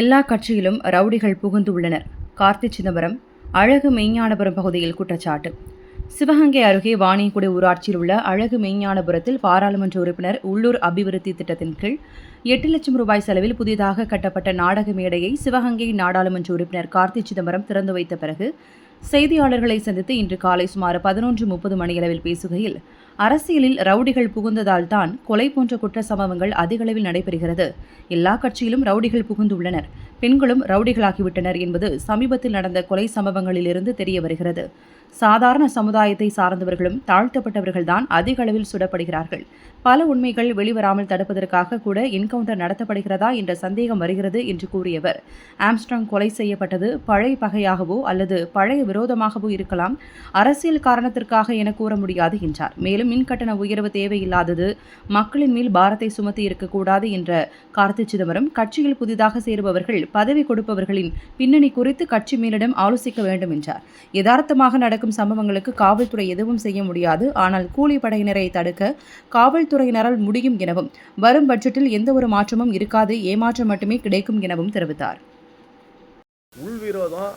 எல்லா கட்சியிலும் ரவுடிகள் புகுந்துள்ளனர். கார்த்தி சிதம்பரம் அழகு மெய்ஞானபுரம் பகுதியில் குற்றச்சாட்டு. சிவகங்கை அருகே வாணியங்குடி ஊராட்சியில் உள்ள அழகு மெய்ஞானபுரத்தில் பாராளுமன்ற உறுப்பினர் உள்ளூர் அபிவிருத்தி திட்டத்தின் கீழ் எட்டு லட்சம் ரூபாய் செலவில் புதிதாக கட்டப்பட்ட நாடக மேடையை சிவகங்கை நாடாளுமன்ற உறுப்பினர் கார்த்தி சிதம்பரம் திறந்து வைத்த பிறகு செய்தியாளர்களை சந்தித்து இன்று காலை சுமார் பதினொன்று முப்பது மணியளவில் பேசுகையில் அரசியலில் ரவுடிகள் புகுந்ததால் தான் கொலை போன்ற குற்ற சம்பவங்கள் அதிகளவில் நடைபெறுகிறது. எல்லா கட்சியிலும் ரவுடிகள் புகுந்துள்ளனர். பெண்களும் ரவுடிகளாகிவிட்டனர் என்பது சமீபத்தில் நடந்த கொலை சம்பவங்களிலிருந்து தெரிய வருகிறது. சாதாரண சமுதாயத்தை சார்ந்தவர்களும் தாழ்த்தப்பட்டவர்கள்தான் அதிக அளவில் சுடப்படுகிறார்கள். பல உண்மைகள் வெளிவராமல் தடுப்பதற்காக கூட என்கவுண்டர் நடத்தப்படுகிறதா என்ற சந்தேகம் வருகிறது என்று கூறியவர். ஆம்ஸ்ட்ராங் கொலை செய்யப்பட்டது பழைய பகையாகவோ அல்லது பழைய விரோதமாகவோ இருக்கலாம். அரசியல் காரணத்திற்காக என கூற முடியாது என்றார். மேலும் மின்கட்டண உயர்வு தேவையில்லாதது மக்களின் மேல் பாரத்தை சுமத்தி இருக்கக்கூடாது என்ற கார்த்தி சிதம்பரம் கட்சியில் புதிதாக சேருபவர்கள் பதவி கொடுப்பவர்களின் பின்னணி குறித்து கட்சி மேலிடம் ஆலோசிக்க வேண்டும் என்றார். யதார்த்தமாக நடக்கும் சம்பவங்களுக்கு காவல்துறை எதுவும் செய்ய முடியாது. ஆனால் கூலிப்படையினரை தடுக்க காவல்துறை காவல்துறையினரால் முடியும் எனவும் வரும் பட்ஜெட்டில் எந்த ஒரு மாற்றமும் இருக்காது ஏமாற்றம் மட்டுமே கிடைக்கும் எனவும் தெரிவித்தார். உள்விரோதம்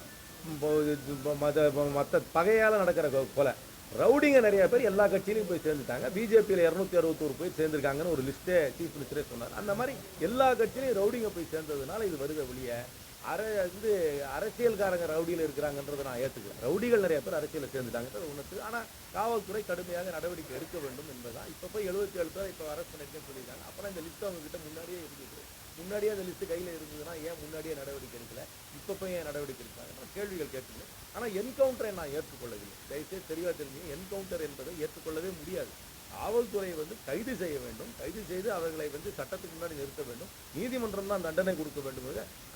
மற்ற பகையால் நடக்கிற கொலை. ரவுடிங்க நிறைய பேர் எல்லா கட்சியிலையும் போய் சேர்ந்துட்டாங்க. பிஜேபியில் இரநூத்தி அறுபத்தோரு போய் சேர்ந்துருக்காங்கன்னு ஒரு லிஸ்ட்டே சீஃப் மினிஸ்டரே சொன்னார். அந்த மாதிரி எல்லா கட்சியிலையும் ரவுடிங்க போய் சேர்ந்ததுனால இது வருது வெளியே அர வந்து அரசியல்காரங்க ரவுடியில் இருக்கிறாங்கன்றதை நான் ஏற்றுக்கிறேன் ரவுடிகள் நிறைய பேர் அரசியலில் சேர்ந்துட்டாங்கன்றது உணர்த்து ஆனால் காவல்துறை கடுமையாக நடவடிக்கை எடுக்க வேண்டும் என்பதுதான். இப்போ போய் எழுபத்தி ஏழு பேர் இப்போ அரெஸ்ட் பண்ணிருக்கேன்னு சொல்லியிருக்காங்க. அப்புறம் இந்த லிஸ்ட் அவங்க கிட்ட முன்னாடியே இருந்துச்சு முன்னாடியே அந்த லிஸ்ட்டு கையில் இருந்ததுன்னா ஏன் முன்னாடியே நடவடிக்கை எடுக்கல? இப்போ போய் ஏன் நடவடிக்கை எடுத்தாங்க கேள்விகள் கேட்டுங்க ஆனால் என்கவுண்டரை நான் ஏற்றுக்கொள்ளவில்லை. தயவுசெய்து தெளிவாக தெரிஞ்சுங்க. என்கவுண்டர் என்பதை ஏற்றுக்கொள்ளவே முடியாது. காவல்துறை வந்து கைது செய்ய வேண்டும். கைது செய்து அவர்களை வந்து சட்டத்துக்கு முன்னாடி நிறுத்த வேண்டும். நீதிமன்றம் தான் தண்டனை கொடுக்க வேண்டும்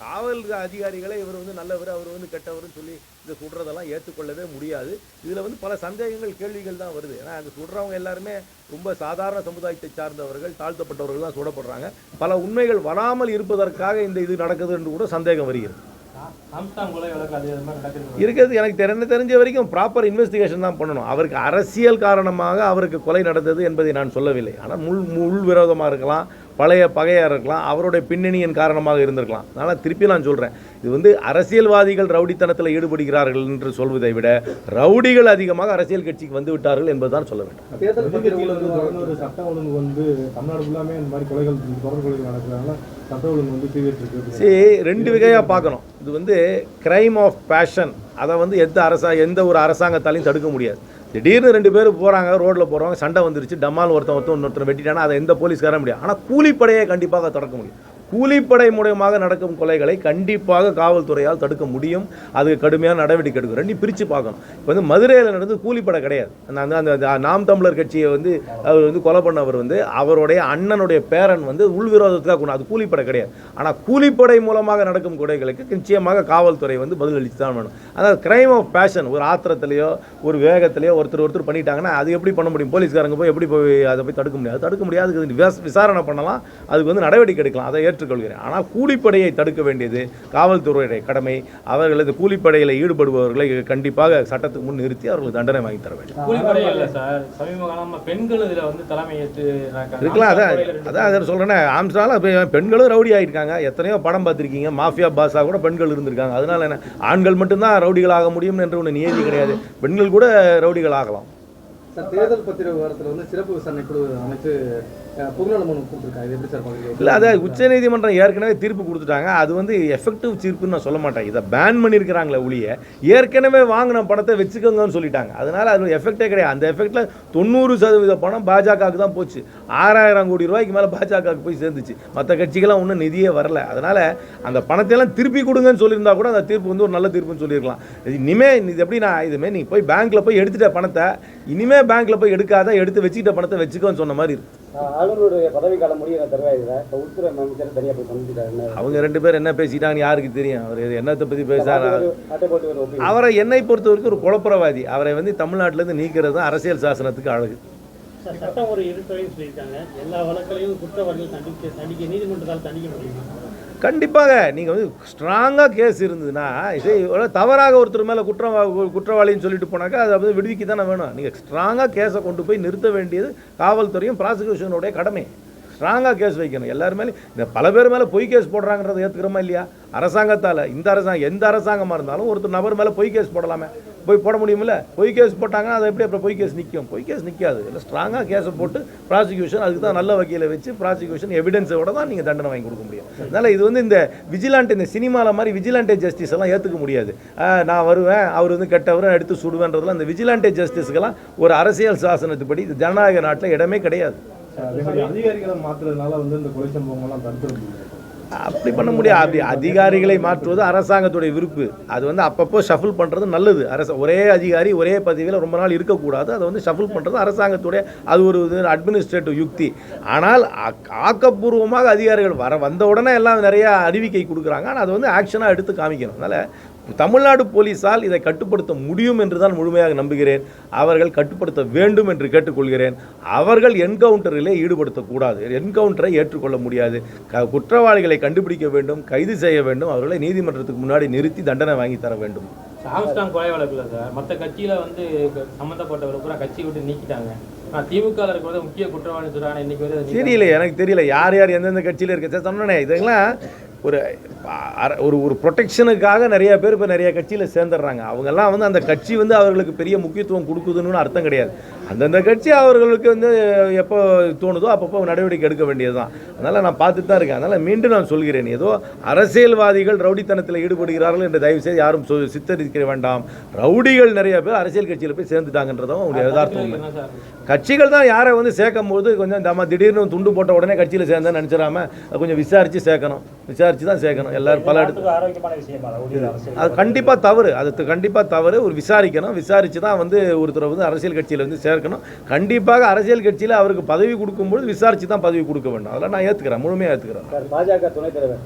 காவல் அதிகாரிகளை இவர் வந்து நல்லவர் அவர் வந்து கெட்டவர்னு சொல்லி இந்த சுடுறதெல்லாம் ஏற்றுக்கொள்ளவே முடியாது. இதில் வந்து பல சந்தேகங்கள் கேள்விகள் தான் வருது. ஏன்னா அந்த சுடுறவங்க எல்லாருமே ரொம்ப சாதாரண சமுதாயத்தை சார்ந்தவர்கள் தாழ்த்தப்பட்டவர்கள் தான் சுடப்படுறாங்க பல உண்மைகள் வராமல் இருப்பதற்காக இந்த இது நடக்குது என்று கூட சந்தேகம் வருகிறது. இருக்கிறது. எனக்கு தெரிஞ்ச தெரிஞ்ச வரைக்கும் ப்ராப்பர் இன்வெஸ்டிகேஷன் தான் பண்ணணும். அவருக்கு அரசியல் காரணமாக அவருக்கு கொலை நடந்தது என்பதை நான் சொல்லவில்லை. ஆனால் முள் முள் விரோதமாக இருக்கலாம். பழைய பகையாக இருக்கலாம் அவருடைய பின்னணியின் காரணமாக இருந்திருக்கலாம். அதனால் திருப்பி நான் சொல்கிறேன் இது வந்து அரசியல்வாதிகள் ரவுடித்தனத்தில் ஈடுபடுகிறார்கள் என்று சொல்வதை விட ரவுடிகள் அதிகமாக அரசியல் கட்சிக்கு வந்து விட்டார்கள் என்பதுதான் சொல்ல வேண்டும். சரி ரெண்டு வகையாக பார்க்கணும். இது வந்து கிரைம் ஆஃப் பேஷன் அதை வந்து எந்த அரசா எந்த ஒரு அரசாங்கத்தாலையும் தடுக்க முடியாது. திடீர்னு ரெண்டு பேர் போகிறாங்க ரோட்டில் போகிறவங்க சண்டை வந்துருச்சு டம்மால் ஒருத்தன் ஒருத்தன் ஒருத்தன் வெட்டிட்டானா அதை எந்த போலீஸ்கார முடியாது. ஆனால் கூலிப்படையை கண்டிப்பாக தடுக்க முடியும். கூலிப்படை மூலயமாக நடக்கும் கொலைகளை கண்டிப்பாக காவல்துறையால் தடுக்க முடியும். அது கடுமையான நடவடிக்கை எடுக்கும் ரெண்டு பிரித்து பார்க்கணும். இப்போ வந்து மதுரையில் நடந்து கூலிப்படை கிடையாது. அந்த அந்த- நாம் தமிழர் கட்சியை வந்து அவர் வந்து கொலை பண்ணவர் வந்து அவருடைய அண்ணனுடைய பேரன் வந்து உள்விரோதத்துக்காக கொண்டு அது கூலிப்படை கிடையாது. ஆனால் கூலிப்படை மூலமாக நடக்கும் கொலைகளுக்கு நிச்சயமாக காவல்துறை வந்து பதிலளித்து தான் வேணும் அதாவது கிரைம் ஆஃப் பேஷன் ஒரு ஆத்திரத்திலையோ ஒரு வேகத்திலையோ ஒருத்தர் ஒருத்தர் பண்ணிட்டாங்கன்னா அது எப்படி பண்ண முடியும்? போலீஸ்காரங்க போய் எப்படி போய் அதை போய் தடுக்க முடியாது? தடுக்க முடியாது விசாரணை பண்ணலாம். அதுக்கு வந்து நடவடிக்கை எடுக்கலாம். அதை ஏற்று ஏற்றுக்கொள்கிறேன். ஆனால் கூலிப்படையை தடுக்க வேண்டியது காவல்துறையுடைய கடமை. அவர்களது கூலிப்படையில் ஈடுபடுபவர்களை கண்டிப்பாக சட்டத்துக்கு முன் நிறுத்தி அவர்களுக்கு தண்டனை வாங்கி தர வேண்டும். கூலிப்படை இல்ல சார். சமீப காலமா பெண்கள் இதுல வந்து தலைமை ஏற்று இருக்காங்க. இருக்கலாம். அதான் அதான் அதை சொல்கிறேனே ஆம்ஸ்டால பெண்களும் ரவுடி ஆகியிருக்காங்க எத்தனையோ படம் பார்த்துருக்கீங்க. மாஃபியா பாஸாக கூட பெண்கள் இருந்திருக்காங்க. அதனால என்ன? ஆண்கள் மட்டும்தான் ரவுடிகள் ஆக முடியும் என்று ஒன்று நியதி கிடையாது. பெண்கள் கூட ரவுடிகள் ஆகலாம். சார் தேர்தல் பத்திர விவகாரத்தில் வந்து சிறப்பு விசாரணை குழு அமைச்சு புகழ் மனு கொடுத்துருக்காங்க. இது எப்படி சார் பார்க்குறீங்க? இல்லை அதை உச்சநீதிமன்றம் ஏற்கனவே தீர்ப்பு கொடுத்துட்டாங்க. அது வந்து எஃபெக்டிவ் தீர்ப்புன்னு நான் சொல்ல மாட்டேன். இதை பேன் பண்ணியிருக்கிறாங்களே ஒழிய ஏற்கனவே வாங்கின பணத்தை வச்சுக்கோங்கன்னு சொல்லிட்டாங்க. அதனால் அது எஃபெக்டே கிடையாது. அந்த எஃபெக்டில் தொண்ணூறு சதவீத பணம் பாஜகவுக்கு தான் போச்சு. ஆறாயிரம் கோடி ரூபாய்க்கு மேலே பாஜகவுக்கு போய் சேர்ந்துச்சு. மற்ற கட்சிகள்லாம் ஒன்றும் நிதியே வரல. அதனால் அந்த பணத்தையெல்லாம் திருப்பி கொடுங்கன்னு சொல்லியிருந்தா கூட அந்த தீர்ப்பு வந்து ஒரு நல்ல தீர்ப்புன்னு சொல்லியிருக்கலாம். இது இனிமே இது எப்படி நான் இதுமாரி நீ போய் பேங்க்கில் போய் எடுத்துட்ட பணத்தை இனிமே பேங்க்கில் போய் எடுக்காத எடுத்து வச்சுக்கிட்ட பணத்தை வச்சுக்கோன்னு சொன்ன மாதிரி இருக்கு. ஆளுநருடைய பதவி காலம் முடிய தருவாயில்ல இப்போ உள்துறை அமைச்சர் தனியாக போய் சந்திச்சிட்டாருன்னு அவங்க ரெண்டு பேரும் என்ன பேசிட்டாங்கன்னு யாருக்கு தெரியும்? அவர் என்னத்தை பற்றி பேசுறாரு? அவரை என்னை பொறுத்த வரைக்கும் ஒரு குழப்பரவாதி அவரை வந்து தமிழ்நாட்டிலேருந்து நீக்கிறது தான் அரசியல் சாசனத்துக்கு அழகு. சட்டம் ஒரு இருட்டரையும் சொல்லியிருக்காங்க. எல்லா வழக்குலையும் குற்றவாளிகள் தண்டிக்க தண்டிக்க நீதிமன்றத்தால் தண்டிக்க முடியுமா? கண்டிப்பாக நீங்கள் வந்து ஸ்ட்ராங்காக கேஸ் இருந்ததுன்னா இது தவறாக ஒருத்தர் மேலே குற்றம் குற்றவாளின்னு சொல்லிட்டு போனாக்கா அதை வந்து விடுவிக்க தானே வேணும். நீங்கள் ஸ்ட்ராங்காக கேஸை கொண்டு போய் நிறுத்த வேண்டியது காவல்துறையும் ப்ராசிக்யூஷனுடைய கடமை. ஸ்ட்ராங்காக கேஸ் வைக்கணும். எல்லாருமே மேலே இந்த பல பேர் மேலே பொய் கேஸ் போடுறாங்கிறத ஏற்றுக்கிறோமா இல்லையா? அரசாங்கத்தால். இந்த அரசாங்கம் எந்த அரசாங்கமாக இருந்தாலும் ஒருத்தர் நபர் மேலே பொய் கேஸ் போடலாமே. போய் போட முடியுமில்ல? பொய் கேஸ் போட்டாங்கன்னா அது எப்படி? அப்புறம் பொய் கேஸ் நிற்கும் பொய் கேஸ் நிற்காது இல்லை ஸ்ட்ராங்காக கேஸை போட்டு ப்ராசிக்யூஷன் அதுக்கு தான் நல்ல வக்கீலை வச்சு ப்ராசிக்யூஷன் எவிடன்ஸோட தான் நீங்கள் தண்டனை வாங்கி கொடுக்க முடியும். அதனால் இது வந்து இந்த விஜிலாண்ட் இந்த சினிமாவில் மாதிரி விஜிலாண்டே ஜஸ்டிஸ் எல்லாம் ஏற்றுக்க முடியாது. நான் வருவேன் அவர் வந்து கெட்டவர் எடுத்து சுடுவேன்றதுலாம் இந்த விஜிலாண்டே ஜஸ்டிஸ்க்கெல்லாம் ஒரு அரசியல் சாசனத்துப்படி இது ஜனநாயக நாட்டில் இடமே கிடையாது. அதிகாரிகளை மாற்றுறதுனால வந்து இந்த கொலை சம்பவங்கள்லாம் தடுத்துட முடியாது அப்படி பண்ண முடியாது. அப்படி அதிகாரிகளை மாற்றுவது அரசாங்கத்துடைய விருப்பு. அது வந்து அப்பப்போ ஷஃபிள் பண்ணுறது நல்லது. அரச ஒரே அதிகாரி ஒரே பதவியில் ரொம்ப நாள் இருக்கக்கூடாது. அதை வந்து ஷஃபிள் பண்ணுறது அரசாங்கத்துடைய அது ஒரு அட்மினிஸ்ட்ரேட்டிவ் யுக்தி. ஆனால் ஆக்கப்பூர்வமாக அதிகாரிகள் வர வந்த உடனே எல்லாம் நிறையா அறிவிக்கை கொடுக்குறாங்க. ஆனால் அது வந்து ஆக்ஷனாக எடுத்து காமிக்கணும். அதனால் தமிழ்நாடு போலீஸால் இதை கட்டுப்படுத்த முடியும் என்று தான் முழுமையாக நம்புகிறேன். அவர்கள் கட்டுப்படுத்த வேண்டும் என்று கேட்டுக்கொள்கிறேன். அவர்கள் என்கவுண்டரிலே ஈடுபடுத்தக்கூடாது. என்கவுண்டரை ஏற்றுக்கொள்ள முடியாது. க- குற்றவாளிகளை கண்டுபிடிக்க வேண்டும் கைது செய்ய வேண்டும் அவர்களை நீதிமன்றத்துக்கு முன்னாடி நிறுத்தி தண்டனை வாங்கி தர வேண்டும். ஆம்ஸ்டாங் கொலை வழக்குல சார். மற்ற கட்சியில வந்து சம்பந்தப்பட்டவர் பூரா கட்சி விட்டு நீக்கிட்டாங்க. திமுக இருக்கிறத முக்கிய குற்றவாளி தெரியல எனக்கு தெரியல. யார் யார் எந்தெந்த கட்சியில் இருக்க? சார் சொன்னனே. இதெல்லாம் ஒரு ஒரு ஒரு ப்ரொடெக்ஷனுக்காக நிறைய பேர் இப்போ நிறைய கட்சியில் சேர்ந்துடுறாங்க. அவங்கெல்லாம் வந்து அந்த கட்சி வந்து அவர்களுக்கு பெரிய முக்கியத்துவம் கொடுக்குதுன்னு அர்த்தம் கிடையாது. அந்தந்த கட்சி அவர்களுக்கு வந்து எப்போ தோணுதோ அப்பப்போ நடவடிக்கை எடுக்க வேண்டியது தான் அதனால் நான் பார்த்துட்டு தான் இருக்கேன். அதனால் மீண்டும் நான் சொல்கிறேன். ஏதோ அரசியல்வாதிகள் ரவுடித்தனத்தில் ஈடுபடுகிறார்கள் என்று தயவு செய்து யாரும் சித்தரிக்க வேண்டாம். ரவுடிகள் நிறைய பேர் அரசியல் கட்சியில் போய் சேர்ந்துட்டாங்கன்றதும் அவங்களுடைய யதார்த்தம் உண்மை. கட்சிகள் தான் யாரை வந்து சேர்க்கும் போது கொஞ்சம் நம்ம திடீர்னு துண்டு போட்ட உடனே கட்சியில் சேர்ந்தேன்னு நினச்சிடாம கொஞ்சம் விசாரித்து சேர்க்கணும். விசாரித்து தான் சேர்க்கணும். எல்லாரும் பல அரசியல்? அது கண்டிப்பாக தவறு. அது கண்டிப்பாக தவறு. ஒரு விசாரிக்கணும். விசாரித்து தான் வந்து ஒருத்தரை வந்து அரசியல் கட்சியில் வந்து இருக்கணும். கண்டிப்பாக அரசியல் கட்சியில் அவருக்கு பதவி கொடுக்கும்போது விசாரித்து தான் பதவி கொடுக்க வேண்டும். அதெல்லாம் நான் ஏற்றுக்கிறேன் முழுமையாக ஏற்றுக்கிறேன் சார் பாஜக துணைத் தலைவர்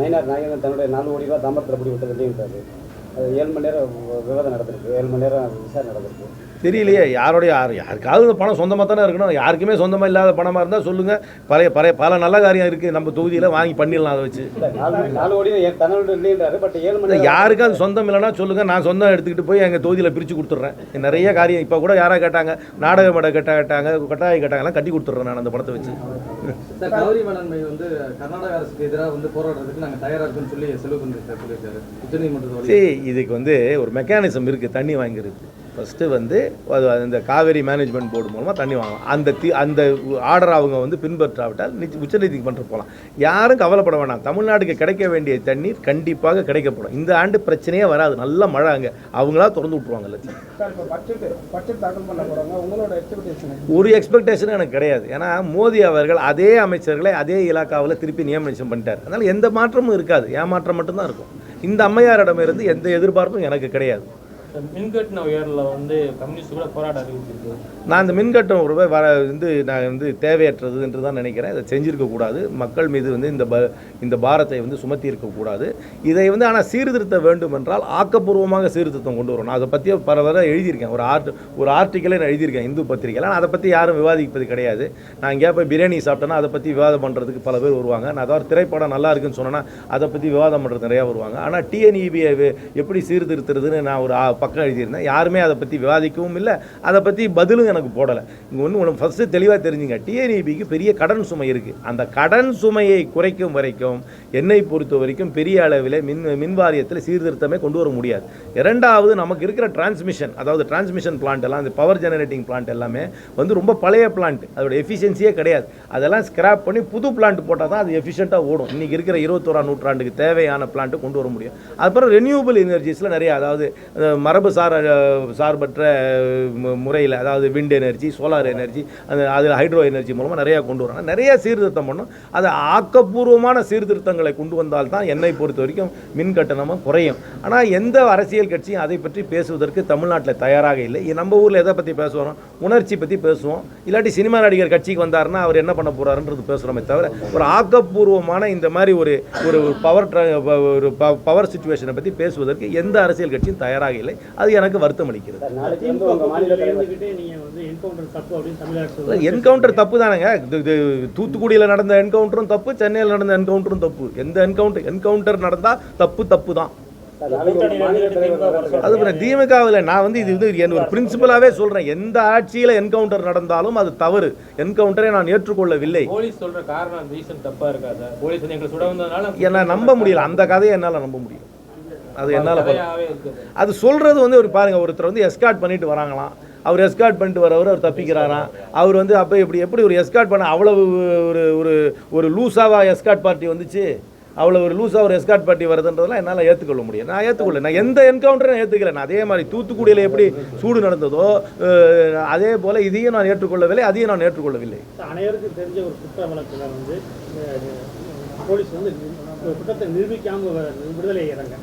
நயினார் நாயகன் தன்னுடைய நாலு கோடி ரூபா தாம்பரத்தில் அப்படி அது ஏழு மணி நேரம் விவாதம் நடந்திருக்கு. ஏழு மணி நேரம் விசாரணை நடந்திருக்கு. தெரியலையே யாருடைய யார் யாருக்காவது இந்த பணம் சொந்தமாக தானே இருக்கணும். யாருக்குமே சொந்தமாக இல்லாத பணமாக இருந்தால் சொல்லுங்கள் பழைய பழைய பல நல்ல காரியம் இருக்குது நம்ம தொகுதியில் வாங்கி பண்ணிடலாம் அதை வச்சு. யாருக்கு அது சொந்தம் இல்லைன்னா சொல்லுங்கள் நான் சொந்தம் எடுத்துக்கிட்டு போய் எங்கள் தொகுதியில் பிரித்து கொடுத்துட்றேன். நிறைய காரியம் இப்போ கூட யாராக கேட்டாங்க? நாடக மேடை கட்ட கேட்டாங்க கட்டாய கேட்டாங்கலாம் கட்டி கொடுத்துட்றேன் நான் அந்த பணத்தை வச்சு. காவிரி மேலாண்மை வந்து கர்நாடக அரசுக்கு எதிராக வந்து போராடுறதுக்கு நாங்கள் தயாரா இருக்குன்னு சொல்லி செலவு பண்ணி சார்? சொல்லியிருக்காரு உச்சநீதிமன்றத்தோட சரி இதுக்கு வந்து ஒரு மெக்கானிசம் இருக்குது தண்ணி வாங்கிறது ஃபஸ்ட்டு வந்து அது அந்த காவேரி மேனேஜ்மெண்ட் போர்டு மூலமாக தண்ணி வாங்கலாம். அந்த தி அந்த ஆர்டர் அவங்க வந்து பின்பற்றாவிட்டால் நிச்ச உச்சநீதிமன்றம் போகலாம். யாரும் கவலைப்பட வேணாம். தமிழ்நாட்டுக்கு கிடைக்க வேண்டிய தண்ணீர் கண்டிப்பாக கிடைக்கப்படும். இந்த ஆண்டு பிரச்சனையே வராது. நல்ல மழை அங்கே. அவங்களா திறந்து விட்ருவாங்க எல்லாத்தையும். ஒரு எக்ஸ்பெக்டேஷனும் எனக்கு கிடையாது. ஏன்னா மோடி அவர்கள் அதே அமைச்சர்களை அதே இலாக்காவில் திருப்பி நியமனம் பண்ணிட்டார். அதனால் எந்த மாற்றமும் இருக்காது. ஏமாற்றம் மட்டும்தான் இருக்கும். இந்த அம்மையாரிடமிருந்து எந்த எதிர்பார்ப்பும் எனக்கு கிடையாது. மின்கட்டண உயர்வில் வந்து கம்யூனிஸ்ட் கூட போராட்டம் அறிவிச்சிருக்கு. நான் இந்த மின்கட்டணம் ஒரு ரூபாய் வர வந்து நான் வந்து தேவையற்றது என்று தான் நினைக்கிறேன். இதை செஞ்சிருக்கக்கூடாது மக்கள் மீது வந்து இந்த ப இந்த பாரத்தை வந்து சுமத்தி இருக்கக்கூடாது இதை வந்து ஆனால் சீர்திருத்த வேண்டும் என்றால் ஆக்கப்பூர்வமாக சீர்திருத்தம் கொண்டு வரணும். அதை பற்றி பல வர எழுதியிருக்கேன். ஒரு ஆர்ட் ஒரு ஆர்டிக்கலே நான் எழுதியிருக்கேன் இந்து பத்திரிக்கையில் ஆனால் அதை பற்றி யாரும் விவாதிப்பது கிடையாது. நான் எங்கேயா போய் பிரியாணி சாப்பிட்டேன்னா அதை பற்றி விவாதம் பண்ணுறதுக்கு பல பேர் வருவாங்க. நான் அதாவது திரைப்படம் நல்லா இருக்குன்னு சொன்னேன்னா அதை பற்றி விவாதம் பண்ணுறது நிறையா வருவாங்க. ஆனால் டிஎன்இபியை எப்படி சீர்திருத்துறதுன்னு நான் ஒரு பக்கம் எழுதியிருந்தேன். யாருமே அதை பற்றி விவாதிக்கவும் இல்லை. அதை பற்றி பதிலும் எனக்கு போடலை. இங்கே ஒன்று ஒன்று ஃபஸ்ட்டு தெளிவாக தெரிஞ்சுங்க. டிஎன்இபிக்கு பெரிய கடன் சுமை இருக்குது அந்த கடன் சுமையை குறைக்கும் வரைக்கும் என்னை பொறுத்த வரைக்கும் பெரிய அளவில் மின் மின் வாரியத்தில் சீர்திருத்தமே கொண்டு வர முடியாது. இரண்டாவது நமக்கு இருக்கிற டிரான்ஸ்மிஷன் அதாவது டிரான்ஸ்மிஷன் பிளான்ட் எல்லாம் அந்த பவர் ஜெனரேட்டிங் பிளான்ட் எல்லாமே வந்து ரொம்ப பழைய பிளான்ட் அதோட எஃபிஷியன்சியே கிடையாது. அதெல்லாம் ஸ்கிராப் பண்ணி புது பிளான்ட் போட்டால் தான் அது எஃபிஷியண்ட்டாக ஓடும். இன்றைக்கி இருக்கிற இருபத்தோராம் நூற்றாண்டுக்கு தேவையான பிளான்ட்டு கொண்டு வர முடியும். அப்புறம் ரெனியூபிள் எனர்ஜிஸில் நிறைய அதாவது மரபு சார் சார்பற்ற முறையில் அதாவது விண்ட் எனர்ஜி சோலார் எனர்ஜி அது அதில் ஹைட்ரோ எனர்ஜி மூலமாக நிறையா கொண்டு வராங்க. நிறைய சீர்திருத்தம் பண்ணும். அது ஆக்கப்பூர்வமான சீர்திருத்தங்களை கொண்டு வந்தால் தான் என்னை பொறுத்த வரைக்கும் மின் கட்டணமும் குறையும். ஆனால் எந்த அரசியல் கட்சியும் அதை பற்றி பேசுவதற்கு தமிழ்நாட்டில் தயாராக இல்லை. நம்ம ஊரில் எதை பற்றி பேசுவோம்? உணர்ச்சி பற்றி பேசுவோம். இல்லாட்டி சினிமா நடிகர் கட்சிக்கு வந்தாருன்னா அவர் என்ன பண்ண போகிறாருன்றது பேசுகிறோமே தவிர ஒரு ஆக்கப்பூர்வமான இந்த மாதிரி ஒரு ஒரு பவர் ஒரு பவர் சுச்சுவேஷனை பற்றி பேசுவதற்கு எந்த அரசியல் கட்சியும் தயாராக இல்லை. அது எனக்கு வருத்தம் அளிக்கிறது. என்கவுண்டர் தப்பு தானேங்க. தூத்துக்குடியில் நடந்த என்கவுண்டரும் தப்பு சென்னையில் நடந்த என்கவுண்டரும் தப்பு. எந்த என்கவுண்டர் என்கவுண்டர் நடந்தால் தப்பு தப்பு தான். அது திமுகவில் நான் வந்து இது வந்து என் ஒரு பிரின்சிபலாகவே சொல்கிறேன் எந்த ஆட்சியில் என்கவுண்டர் நடந்தாலும் அது தவறு. என்கவுண்டரை நான் ஏற்றுக்கொள்ளவில்லை. போலீஸ் சொல்ற காரணம் ரீசன் தப்பா இருக்கா சார் போலீஸ் எங்களை சுட வந்ததுனால என்ன நம்ப முடியல. அந்த கதையை என்னால் நம்ப முடியல. அது என்னால் அது. சொல்கிறது வந்து ஒரு பாருங்க ஒருத்தர் வந்து எஸ்கார்ட் பண்ணிட்டு வராங்களாம். அவர் எஸ்கார்ட் பண்ணிட்டு வரவர் அவர் தப்பிக்கிறாராம் அவர் வந்து அப்போ இப்படி எப்படி ஒரு எஸ்கார்ட் பண்ண அவ்வளவு ஒரு ஒரு ஒரு லூஸாவா எஸ்கார்ட் பார்ட்டி வந்துச்சு? அவ்வளோ ஒரு லூஸாக ஒரு எஸ்கார்ட் பார்ட்டி வருதுன்றதெல்லாம் என்னால் ஏற்றுக்கொள்ள முடியும் நான் ஏற்றுக்கொள்ள நான் எந்த என்கவுண்டரும் நான் ஏற்றுக்கல நான் அதே மாதிரி தூத்துக்குடியில் எப்படி சூடு நடந்ததோ அதே போல் இதையும் நான் ஏற்றுக்கொள்ளவில்லை அதையும் நான் ஏற்றுக்கொள்ளவில்லை. அனைவருக்கும் தெரிஞ்ச ஒரு குற்ற வழக்குல வந்து போலீஸ் வந்து குற்றத்தை நிரூபிக்காம விடுதலை செய்யறாங்க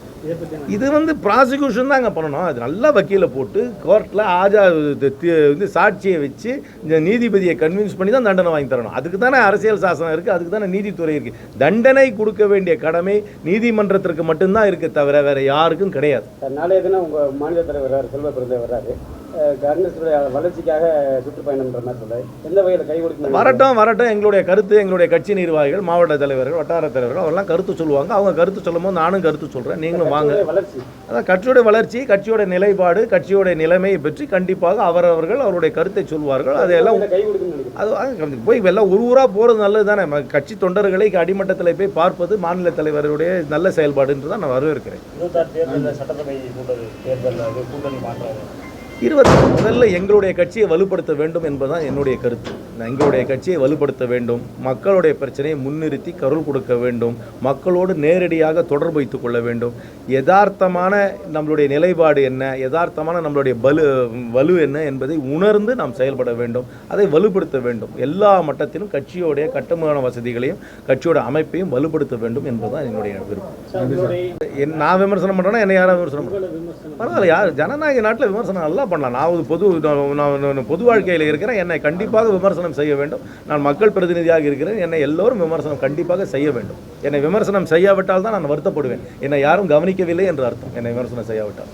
இது வந்து ப்ராசிக்யூஷன் தாங்க பண்ணணும். அது நல்லா வக்கீலை போட்டு கோர்ட்டில் ஆஜா வந்து சாட்சியை வச்சு இந்த நீதிபதியை கன்வின்ஸ் பண்ணி தான் தண்டனை வாங்கி தரணும். அதுக்கு தானே அரசியல் சாசனம் இருக்குது அதுக்கு தானே நீதித்துறை இருக்குது தண்டனை கொடுக்க வேண்டிய கடமை நீதிமன்றத்திற்கு மட்டும்தான் இருக்குது தவிர வேறு யாருக்கும் கிடையாது. நாளைய தினம் உங்கள் மாநில தலைவர் செல்வ பிறந்த வர்றாரு. அஹ், காங்கிரஸுடைய வளர்ச்சிக்காக சுற்றுப்பயணம்ன்ற மாதிரி சொல்ல எந்த வகையில் கை கொடுக்கணும்? வரட்டும் வரட்டும். எங்களுடைய கருத்து எங்களுடைய கட்சி நிர்வாகிகள் மாவட்ட தலைவர்கள் வட்டார தலைவர்கள் அவரெல்லாம் கருத்து சொல்லுவாங்க. அவங்க கருத்து சொல்லும்போது நானும் கருத்து சொல்கிறேன் நீங்களும் வாங்க. கட்சியுடைய வளர்ச்சி. அதான் கட்சியோட வளர்ச்சி கட்சியோட நிலைப்பாடு கட்சியோட நிலைமையை பற்றி கண்டிப்பாக அவரவர்கள் அவருடைய கருத்தை சொல்வார்கள். அதையெல்லாம் கை அது போய் எல்லாம் ஒரு ஊராக போகிறது நல்லது தானே. கட்சி தொண்டர்களை அடிமட்டத்தில் போய் பார்ப்பது மாநில தலைவருடைய நல்ல செயல்பாடுன்று தான் நான் வரவேற்கிறேன். சட்டசபை கூட்டணி மாற்றாது இருபத்தி முதல்ல எங்களுடைய கட்சியை வலுப்படுத்த வேண்டும் என்பதுதான் என்னுடைய கருத்து. நான் எங்களுடைய கட்சியை வலுப்படுத்த வேண்டும். மக்களுடைய பிரச்சனையை முன்னிறுத்தி கருள் கொடுக்க வேண்டும். மக்களோடு நேரடியாக தொடர்பு வைத்துக் கொள்ள வேண்டும். யதார்த்தமான நம்மளுடைய நிலைப்பாடு என்ன? யதார்த்தமான நம்மளுடைய பலு வலு என்ன என்பதை உணர்ந்து நாம் செயல்பட வேண்டும். அதை வலுப்படுத்த வேண்டும். எல்லா மட்டத்திலும் கட்சியோடைய கட்டுமான வசதிகளையும் கட்சியோட அமைப்பையும் வலுப்படுத்த வேண்டும் என்பதுதான் என்னுடைய விருப்பம். நான் விமர்சனம் பண்ணுறேன்னா என்னை யாரும் விமர்சனம் பரவாயில்ல யார் ஜனநாயக நாட்டில் விமர்சனம் நல்லா பண்ணலாம். நான் ஒரு பொது நான் நான் பொது வாழ்க்கையில் இருக்கிறேன். என்னை கண்டிப்பாக விமர்சனம் செய்ய வேண்டும். நான் மக்கள் பிரதிநிதியாக இருக்கிறேன். என்னை எல்லோரும் விமர்சனம் கண்டிப்பாக செய்ய வேண்டும். என்னை விமர்சனம் செய்யாவிட்டால் தான் நான் வருத்தப்படுவேன். என்னை யாரும் கவனிக்கவில்லை என்று அர்த்தம். என்னை விமர்சனம் செய்யாவிட்டால்.